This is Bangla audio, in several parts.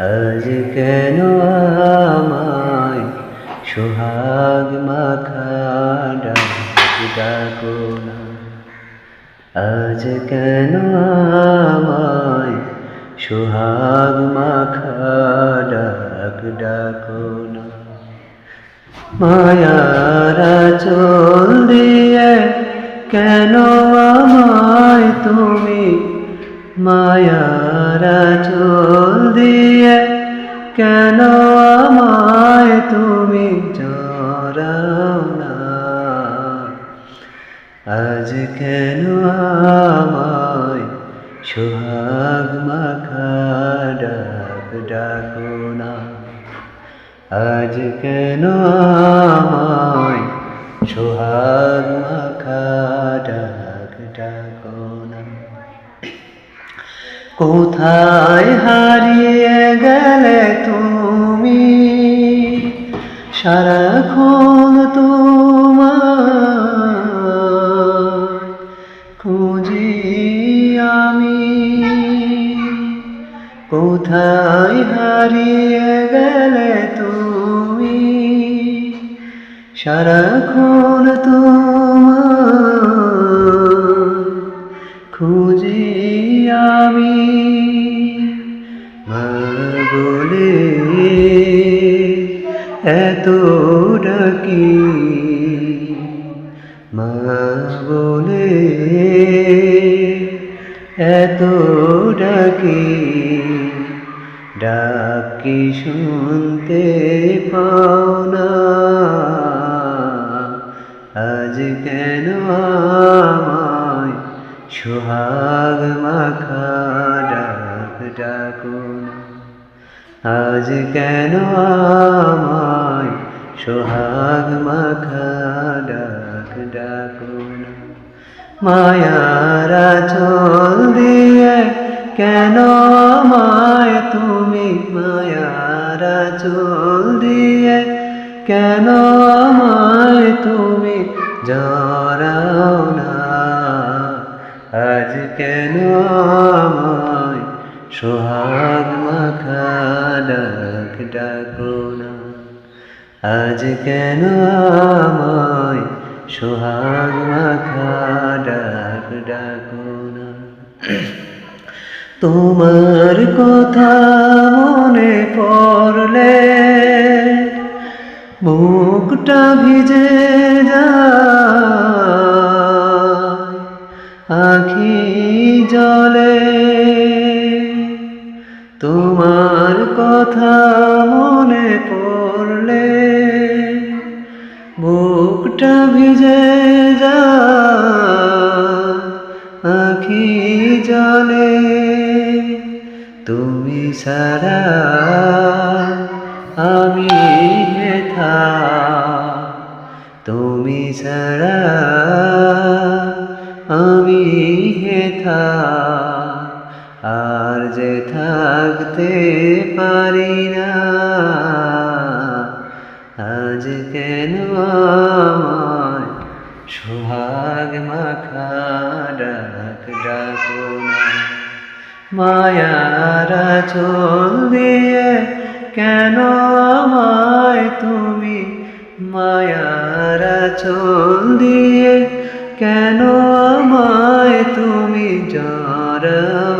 আজ কেন আমায় সোহাগ মাখা ডাক ডাকো না? আজ কেন আমায় সোহাগ মাখা ডাকো না? মায়ারা চল দিয়ে কেন আমায় তুমি মায়ারা চল দিয়ে, কেন আমায় তুমি জড়াও না? আজ কেন আমায় সোহাগ মাখা ডাক ডাকো না? আজ কেন আমায় সোহাগ কোথায় হারিয়ে গেলে তুমি? সারাক্ষণ তোমার খুঁজি আমি। কোথায় হারিয়ে গেলে তুমি? সারাক্ষণ তোমার খুঁজি আমি। মা বলে এত ডাকি। মা বলে এত ডাকি। ডাকি শুনতে পাও না। আজ কেন আমায় সোহাগ না আজ কেন আমায় সোহাগ মাখা ডাক ডাকো মায়ারা চল দিয়ে কেন আমায় তুমি মায়ারা চল দিয়ে? কেন আমায় তুমি জড়াও না? আজ কেন আমায় সোহাগ মাখা ডাক ডাকো না? আজ কেন আমায় সোহাগ মাখা ডাক ডাকো না? তোমার কথা মনে পড়লে মুখটা ভিজে যায়। আখি জলে, তোমার কথা মনে পড়লে বুকটা ভিজে যা আখি জলে। তুমি সারা আমি হেথা তুমি সারা আর যে থাকতে পারি না, আজ কেন সোহাগ মাখা ডাক ডাকো না? মায়ারা চল দিয়ে কেন আমায় তুমি? মায়ারা চল দিয়ে কেন আমায় তুমি? না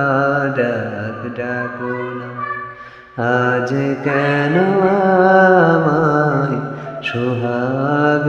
ডাক ডাকো না আজ কেন আমায় সোহাগ